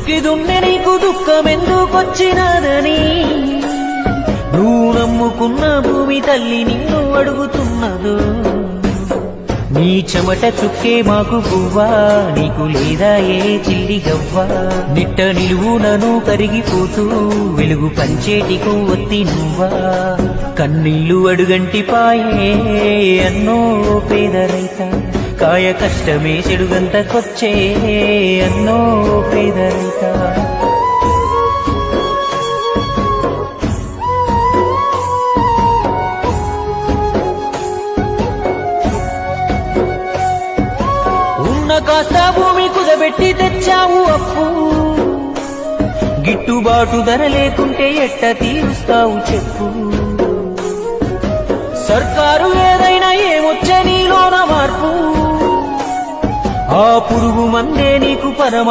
దుక్కి నీకు దుఃఖం ఎందుకొచ్చినదని నువ్వు నమ్ముకున్న భూమి తల్లి నిన్ను అడుగుతున్నదు? నీ చెమట చుక్కే మాకు పువ్వా? నీకు లేదా ఏ చిల్లి గవ్వా? నిట్ట నిలువునను కరిగిపోతూ వెలుగు పంచేటికు ఒత్తి నువ్వా? కన్నీళ్ళు అడుగంటి పాయే అన్నో పేదరైత. కాయ కష్టమే చెడుగంతకొచ్చే అన్నో పేద ఉన్న కాస్త భూమి కుదబెట్టి తెచ్చావు అప్పు. గిట్టుబాటు ధర లేకుంటే ఎట్ట తీరుస్తావు చెప్పు. సర్కారు ఏదైనా ఏమొచ్చే నీలోన మార్పు. ఆ పురుగు మందే నీకు పరమా